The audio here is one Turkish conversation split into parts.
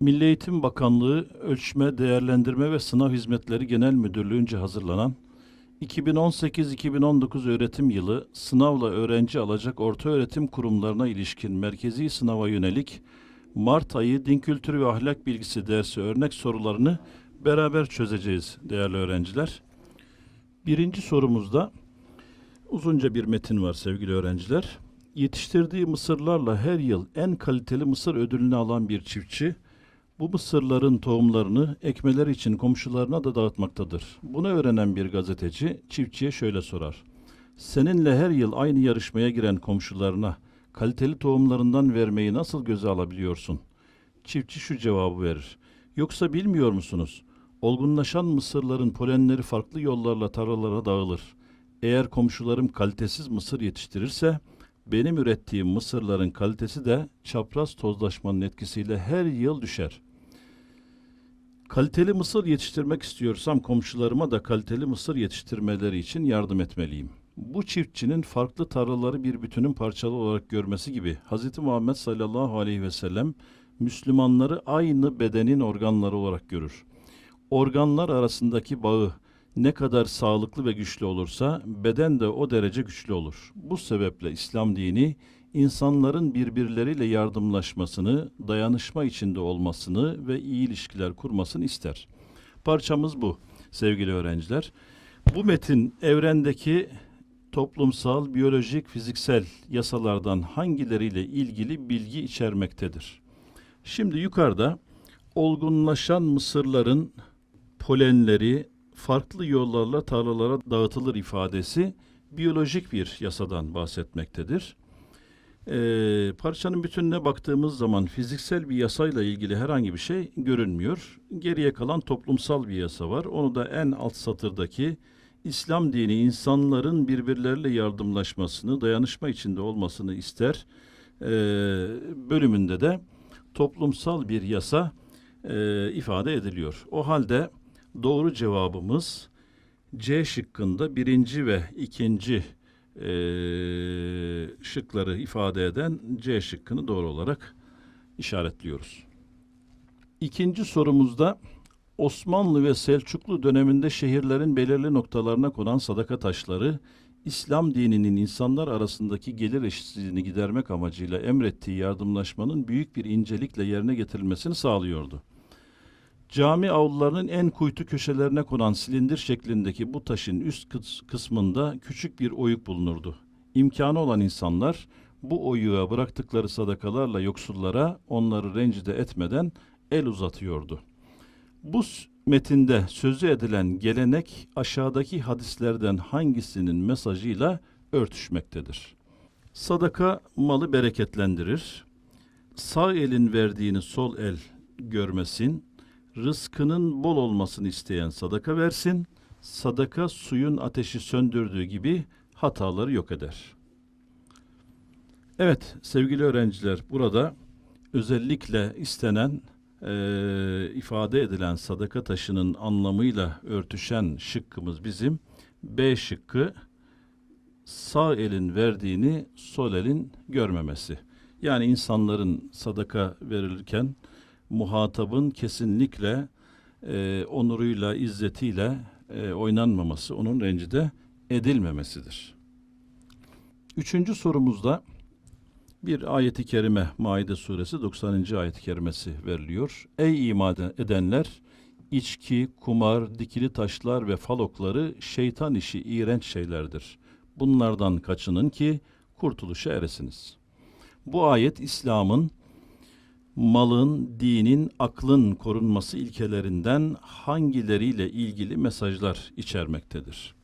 Milli Eğitim Bakanlığı Ölçme, Değerlendirme ve Sınav Hizmetleri Genel Müdürlüğü'nce hazırlanan 2018-2019 öğretim yılı sınavla öğrenci alacak orta öğretim kurumlarına ilişkin merkezi sınava yönelik Mart ayı din kültürü ve ahlak bilgisi dersi örnek sorularını beraber çözeceğiz değerli öğrenciler. Birinci sorumuzda uzunca bir metin var sevgili öğrenciler. Yetiştirdiği mısırlarla her yıl en kaliteli mısır ödülünü alan bir çiftçi, bu mısırların tohumlarını ekmeler için komşularına da dağıtmaktadır. Bunu öğrenen bir gazeteci çiftçiye şöyle sorar. Seninle her yıl aynı yarışmaya giren komşularına kaliteli tohumlarından vermeyi nasıl göze alabiliyorsun? Çiftçi şu cevabı verir. Yoksa bilmiyor musunuz? Olgunlaşan mısırların polenleri farklı yollarla tarlalara dağılır. Eğer komşularım kalitesiz mısır yetiştirirse benim ürettiğim mısırların kalitesi de çapraz tozlaşmanın etkisiyle her yıl düşer. Kaliteli mısır yetiştirmek istiyorsam komşularıma da kaliteli mısır yetiştirmeleri için yardım etmeliyim. Bu çiftçinin farklı tarlaları bir bütünün parçalı olarak görmesi gibi Hz. Muhammed sallallahu aleyhi ve sellem Müslümanları aynı bedenin organları olarak görür. Organlar arasındaki bağı ne kadar sağlıklı ve güçlü olursa beden de o derece güçlü olur. Bu sebeple İslam dini insanların birbirleriyle yardımlaşmasını, dayanışma içinde olmasını ve iyi ilişkiler kurmasını ister. Parçamız bu sevgili öğrenciler. Bu metin evrendeki toplumsal, biyolojik, fiziksel yasalardan hangileriyle ilgili bilgi içermektedir. Şimdi yukarıda olgunlaşan mısırların polenleri farklı yollarla tarlalara dağıtılır ifadesi biyolojik bir yasadan bahsetmektedir. Ee, parçanın bütününe baktığımız zaman fiziksel bir yasayla ilgili herhangi bir şey görünmüyor. Geriye kalan toplumsal bir yasa var. Onu da en alt satırdaki İslam dini insanların birbirleriyle yardımlaşmasını, dayanışma içinde olmasını ister. Ee, bölümünde de toplumsal bir yasa e, ifade ediliyor. O halde doğru cevabımız C şıkkında birinci ve ikinci e, şıkları ifade eden C şıkkını doğru olarak işaretliyoruz. İkinci sorumuzda Osmanlı ve Selçuklu döneminde şehirlerin belirli noktalarına konan sadaka taşları İslam dininin insanlar arasındaki gelir eşitsizliğini gidermek amacıyla emrettiği yardımlaşmanın büyük bir incelikle yerine getirilmesini sağlıyordu. Cami avlularının en kuytu köşelerine konan silindir şeklindeki bu taşın üst kıs- kısmında küçük bir oyuk bulunurdu. İmkanı olan insanlar bu oyuğa bıraktıkları sadakalarla yoksullara onları rencide etmeden el uzatıyordu. Bu metinde sözü edilen gelenek aşağıdaki hadislerden hangisinin mesajıyla örtüşmektedir? Sadaka malı bereketlendirir. Sağ elin verdiğini sol el görmesin. Rızkının bol olmasını isteyen sadaka versin. Sadaka suyun ateşi söndürdüğü gibi hataları yok eder. Evet sevgili öğrenciler burada özellikle istenen eee, ifade edilen sadaka taşının anlamıyla örtüşen şıkkımız bizim B şıkkı sağ elin verdiğini sol elin görmemesi. Yani insanların sadaka verilirken muhatabın kesinlikle e, onuruyla, izzetiyle e, oynanmaması, onun rencide edilmemesidir. Üçüncü sorumuzda bir ayeti kerime Maide suresi 90. ayet-i kerimesi veriliyor. Ey iman edenler! içki, kumar, dikili taşlar ve falokları şeytan işi iğrenç şeylerdir. Bunlardan kaçının ki kurtuluşa eresiniz. Bu ayet İslam'ın malın, dinin, aklın korunması ilkelerinden hangileriyle ilgili mesajlar içermektedir.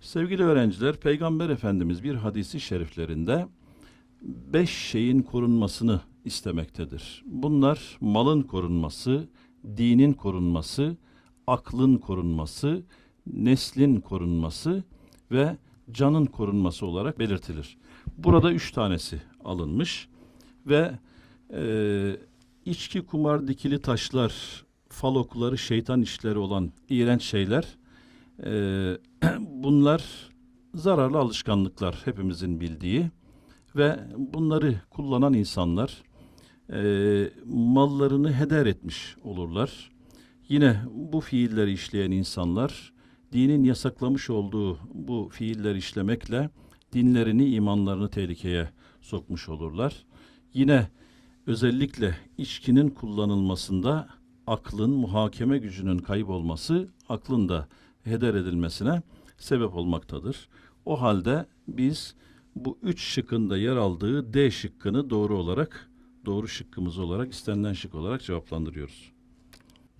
Sevgili öğrenciler, Peygamber Efendimiz bir hadisi şeriflerinde beş şeyin korunmasını istemektedir. Bunlar malın korunması, dinin korunması, aklın korunması, neslin korunması ve canın korunması olarak belirtilir. Burada üç tanesi alınmış ve e, içki, kumar, dikili taşlar, falokları, şeytan işleri olan iğrenç şeyler, e, bunlar zararlı alışkanlıklar hepimizin bildiği ve bunları kullanan insanlar e, mallarını heder etmiş olurlar. Yine bu fiilleri işleyen insanlar dinin yasaklamış olduğu bu fiiller işlemekle dinlerini, imanlarını tehlikeye sokmuş olurlar. Yine özellikle içkinin kullanılmasında aklın, muhakeme gücünün kaybolması, aklın da heder edilmesine sebep olmaktadır. O halde biz bu üç şıkkında yer aldığı D şıkkını doğru olarak, doğru şıkkımız olarak, istenilen şık olarak cevaplandırıyoruz.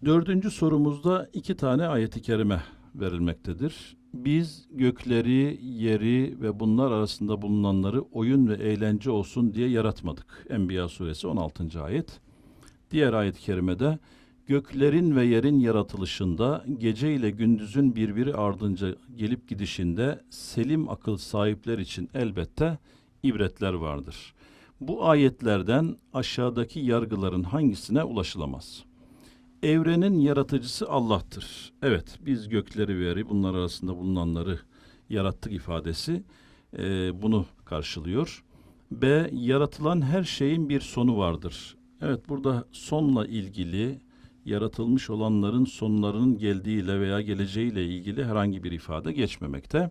Dördüncü sorumuzda iki tane ayeti kerime verilmektedir. Biz gökleri, yeri ve bunlar arasında bulunanları oyun ve eğlence olsun diye yaratmadık. Enbiya suresi 16. ayet. Diğer ayet-i kerimede göklerin ve yerin yaratılışında gece ile gündüzün birbiri ardınca gelip gidişinde selim akıl sahipler için elbette ibretler vardır. Bu ayetlerden aşağıdaki yargıların hangisine ulaşılamaz? Evrenin yaratıcısı Allah'tır. Evet, biz gökleri ve yeri bunlar arasında bulunanları yarattık ifadesi e, bunu karşılıyor. B. Yaratılan her şeyin bir sonu vardır. Evet, burada sonla ilgili yaratılmış olanların sonlarının geldiğiyle veya geleceğiyle ilgili herhangi bir ifade geçmemekte.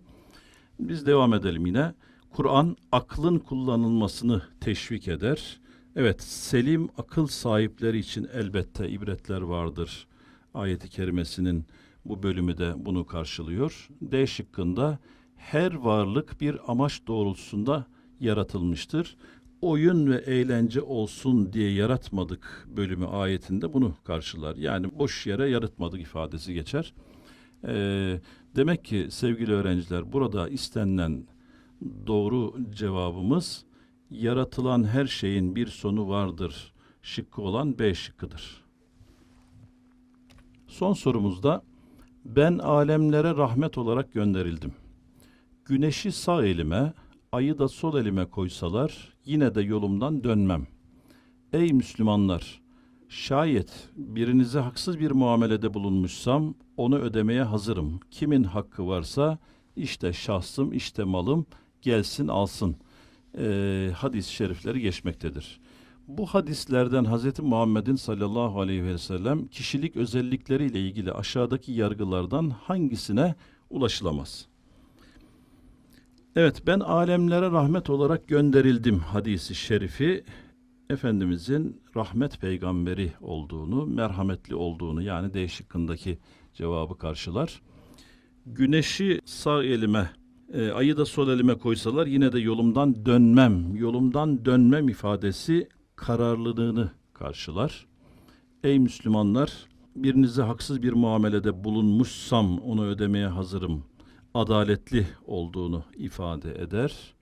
Biz devam edelim yine. Kur'an aklın kullanılmasını teşvik eder. Evet, selim akıl sahipleri için elbette ibretler vardır. Ayeti kerimesinin bu bölümü de bunu karşılıyor. D şıkkında her varlık bir amaç doğrultusunda yaratılmıştır. Oyun ve eğlence olsun diye yaratmadık bölümü ayetinde bunu karşılar. Yani boş yere yaratmadık ifadesi geçer. Ee, demek ki sevgili öğrenciler burada istenilen doğru cevabımız yaratılan her şeyin bir sonu vardır şıkkı olan B şıkkıdır. Son sorumuzda ben alemlere rahmet olarak gönderildim. Güneşi sağ elime, ayı da sol elime koysalar yine de yolumdan dönmem. Ey Müslümanlar! Şayet birinize haksız bir muamelede bulunmuşsam onu ödemeye hazırım. Kimin hakkı varsa işte şahsım, işte malım gelsin alsın.'' E, hadis-i şerifleri geçmektedir. Bu hadislerden Hz. Muhammed'in sallallahu aleyhi ve sellem kişilik özellikleriyle ilgili aşağıdaki yargılardan hangisine ulaşılamaz? Evet ben alemlere rahmet olarak gönderildim hadisi şerifi Efendimizin rahmet peygamberi olduğunu, merhametli olduğunu yani D cevabı karşılar. Güneşi sağ elime e, ayı da sol elime koysalar yine de yolumdan dönmem, yolumdan dönmem ifadesi kararlılığını karşılar. Ey Müslümanlar, birinize haksız bir muamelede bulunmuşsam onu ödemeye hazırım. Adaletli olduğunu ifade eder.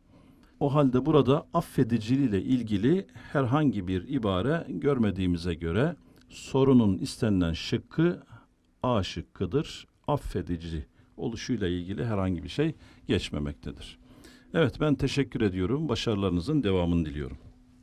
O halde burada affediciliğiyle ilgili herhangi bir ibare görmediğimize göre sorunun istenilen şıkkı A şıkkıdır. Affedici oluşuyla ilgili herhangi bir şey geçmemektedir. Evet ben teşekkür ediyorum. Başarılarınızın devamını diliyorum.